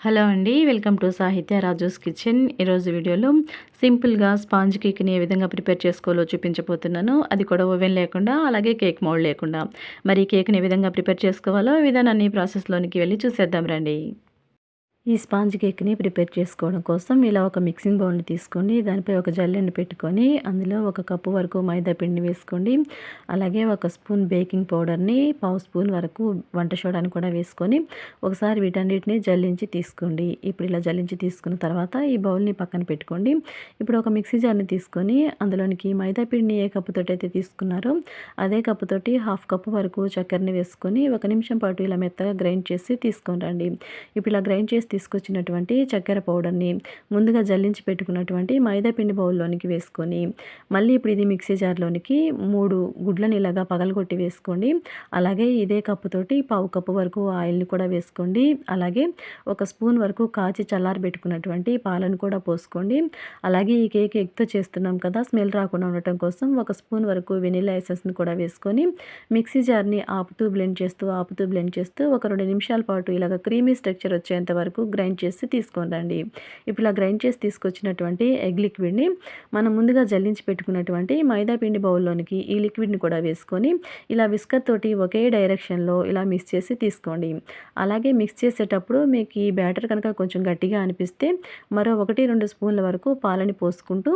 Hello అండి welcome to సాహిత్య Raju's kitchen. ఈరోజు వీడియోలో సింపుల్గా స్పాంజ్ కేక్ని ఏ విధంగా ప్రిపేర్ చేసుకోవాలో చూపించబోతున్నాను. అది కూడా ఓవెన్ లేకుండా అలాగే కేక్ మౌల్డ్ లేకుండా. మరి కేక్ని ఏ విధంగా ప్రిపేర్ చేసుకోవాలో విధానాన్ని ప్రాసెస్లోనికి వెళ్ళి చూసేద్దాం రండి. ఈ స్పాంజ్ కేక్ని ప్రిపేర్ చేసుకోవడం కోసం ఇలా ఒక మిక్సింగ్ బౌల్ని తీసుకోండి. దానిపై ఒక జల్లెండి పెట్టుకొని అందులో ఒక కప్పు వరకు మైదా పిండి వేసుకోండి. అలాగే ఒక స్పూన్ బేకింగ్ పౌడర్ని పావు స్పూన్ వరకు వంట సోడాని కూడా వేసుకొని ఒకసారి వీటన్నిటిని జల్లించి తీసుకోండి. ఇప్పుడు ఇలా జల్లించి తీసుకున్న తర్వాత ఈ బౌల్ని పక్కన పెట్టుకోండి. ఇప్పుడు ఒక మిక్సీ జార్ని తీసుకొని అందులోనికి మైదా పిండిని ఏ కప్పుతోటి అయితే తీసుకున్నారో అదే కప్పుతోటి హాఫ్ కప్పు వరకు చక్కెరని వేసుకొని ఒక నిమిషం పాటు ఇలా మెత్తగా గ్రైండ్ చేసి తీసుకొని రండి. ఇప్పుడు ఇలా గ్రైండ్ చేసి తీసుకొచ్చినటువంటి చక్కెర పౌడర్ని ముందుగా జల్లించి పెట్టుకున్నటువంటి మైదా పిండి బౌల్లోనికి వేసుకొని మళ్ళీ ఇప్పుడు ఇది మిక్సీ జార్లోనికి మూడు గుడ్లని ఇలాగా పగలగొట్టి వేసుకోండి. అలాగే ఇదే కప్పుతోటి పావు కప్పు వరకు ఆయిల్ని కూడా వేసుకోండి. అలాగే ఒక స్పూన్ వరకు కాచి చల్లారి పెట్టుకున్నటువంటి పాలను కూడా పోసుకోండి. అలాగే ఈ కేక్ ఎగ్తో చేస్తున్నాం కదా స్మెల్ రాకుండా ఉండటం కోసం ఒక స్పూన్ వరకు వెనిలా ఎసెస్ని కూడా వేసుకొని మిక్సీ జార్ని ఆపుతూ బ్లెండ్ చేస్తూ ఆపుతూ బ్లెండ్ చేస్తూ ఒక రెండు నిమిషాల పాటు ఇలాగ క్రీమీ స్ట్రక్చర్ వచ్చేంత వరకు గ్రైండ్ చేసి తీసుకొని రండి. ఇప్పుడు ఇలా గ్రైండ్ చేసి తీసుకొచ్చినటువంటి ఎగ్ లిక్విడ్ని మనం ముందుగా జల్లించి పెట్టుకున్నటువంటి మైదా పిండి బౌల్లోనికి ఈ లిక్విడ్ని కూడా వేసుకొని ఇలా విస్కర్ తోటి ఒకే డైరెక్షన్లో ఇలా మిక్స్ చేసి తీసుకోండి. అలాగే మిక్స్ చేసేటప్పుడు మీకు ఈ బ్యాటర్ కనుక కొంచెం గట్టిగా అనిపిస్తే మరో ఒకటి రెండు స్పూన్ల వరకు పాలని పోసుకుంటూ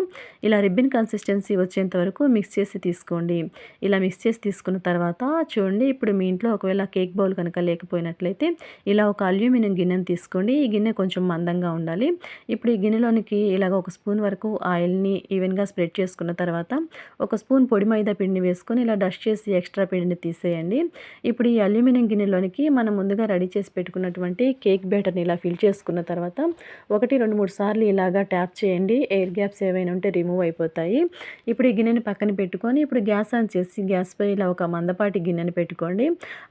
ఇలా రిబ్బిన్ కన్సిస్టెన్సీ వచ్చేంత వరకు మిక్స్ చేసి తీసుకోండి. ఇలా మిక్స్ చేసి తీసుకున్న తర్వాత చూడండి ఇప్పుడు మీ ఇంట్లో ఒకవేళ కేక్ బౌల్ కనుక లేకపోయినట్లయితే ఇలా ఒక అల్యూమినియం గిన్నెను తీసుకోండి. ఈ గిన్నె కొంచెం మందంగా ఉండాలి. ఇప్పుడు ఈ గిన్నెలోనికి ఇలాగ ఒక స్పూన్ వరకు ఆయిల్ని ఈవెన్గా స్ప్రెడ్ చేసుకున్న తర్వాత ఒక స్పూన్ పొడి మైదా పిండిని వేసుకొని ఇలా డస్ట్ చేసి ఎక్స్ట్రా పిండిని తీసేయండి. ఇప్పుడు ఈ అల్యూమినియం గిన్నెలోనికి మనం ముందుగా రెడీ చేసి పెట్టుకున్నటువంటి కేక్ బ్యాటర్ని ఇలా ఫిల్ చేసుకున్న తర్వాత ఒకటి రెండు మూడు సార్లు ఇలాగా ట్యాప్ చేయండి. ఎయిర్ గ్యాప్స్ ఏవైనా ఉంటే రిమూవ్ అయిపోతాయి. ఇప్పుడు ఈ గిన్నెని పక్కన పెట్టుకొని ఇప్పుడు గ్యాస్ ఆన్ చేసి గ్యాస్పై ఇలా ఒక మందపాటి గిన్నెని పెట్టుకోండి.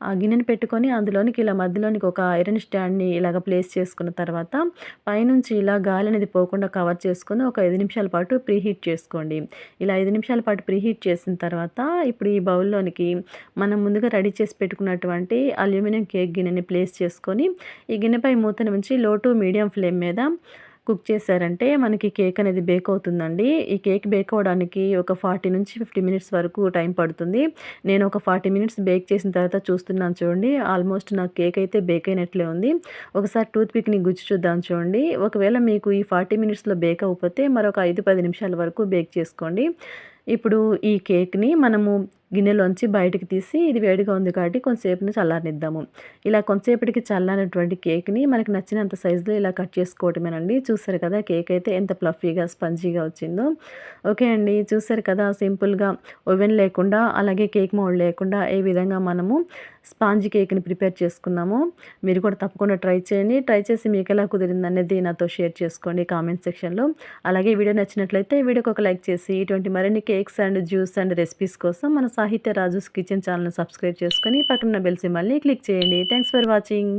ఆ గిన్నెని పెట్టుకొని అందులోనికి ఇలా మధ్యలోనికి ఒక ఐరన్ స్టాండ్ని ఇలాగ ప్లేస్ చేసుకుని చేసుకున్న తర్వాత పైనుంచి ఇలా గాలి అనేది పోకుండా కవర్ చేసుకొని ఒక ఐదు నిమిషాల పాటు ప్రీహీట్ చేసుకోండి. ఇలా ఐదు నిమిషాల పాటు ప్రీహీట్ చేసిన తర్వాత ఇప్పుడు ఈ బౌల్లోనికి మనం ముందుగా రెడీ చేసి పెట్టుకున్నటువంటి అల్యూమినియం కేక్ గిన్నెని ప్లేస్ చేసుకొని ఈ గిన్నెపై మూతను ఉంచి లో టు మీడియం ఫ్లేమ్ మీద కుక్ చేశారంటే మనకి కేక్ అనేది బేక్ అవుతుందండి. ఈ కేక్ బేక్ అవ్వడానికి ఒక ఫార్టీ నుంచి ఫిఫ్టీ మినిట్స్ వరకు టైం పడుతుంది. నేను ఒక ఫార్టీ మినిట్స్ బేక్ చేసిన తర్వాత చూస్తున్నాను చూడండి. ఆల్మోస్ట్ నాకు కేక్ అయితే బేక్ అయినట్లే ఉంది. ఒకసారి టూత్ పిక్ని గుచ్చి చూద్దాం చూడండి. ఒకవేళ మీకు ఈ ఫార్టీ మినిట్స్లో బేక్ అవ్వకపోతే మరొక ఐదు పది నిమిషాల వరకు బేక్ చేసుకోండి. ఇప్పుడు ఈ కేక్ని మనము గిన్నెలోంచి బయటకు తీసి ఇది వేడిగా ఉంది కాబట్టి కొంతసేపుని చల్లారనిద్దాము. ఇలా కొంతసేపటికి చల్లారినటువంటి కేక్ని మనకి నచ్చినంత సైజులో ఇలా కట్ చేసుకోవటమేనండి. చూసారు కదా కేక్ అయితే ఎంత ప్లఫీగా స్పంజీగా వచ్చిందో. ఓకే అండి చూసారు కదా సింపుల్గా ఓవెన్ లేకుండా అలాగే కేక్ మౌల్డ్ లేకుండా ఏ విధంగా మనము స్పాంజ్ కేక్ని ప్రిపేర్ చేసుకున్నాము మీరు కూడా తప్పకుండా ట్రై చేయండి. ట్రై చేసి మీకు ఎలా కుదిరింది అనేది నాతో షేర్ చేసుకోండి కామెంట్ సెక్షన్లో. అలాగే వీడియో నచ్చినట్లయితే వీడియోకి ఒక లైక్ చేసి ఇటువంటి మరిన్ని cakes and juice and recipes కోసం మన సాహిత్య రాజుస్ కిచెన్ ఛానల్ని సబ్స్క్రైబ్ చేసుకొని పక్కన బెల్ సింబల్ని క్లిక్ చేయండి. Thanks for watching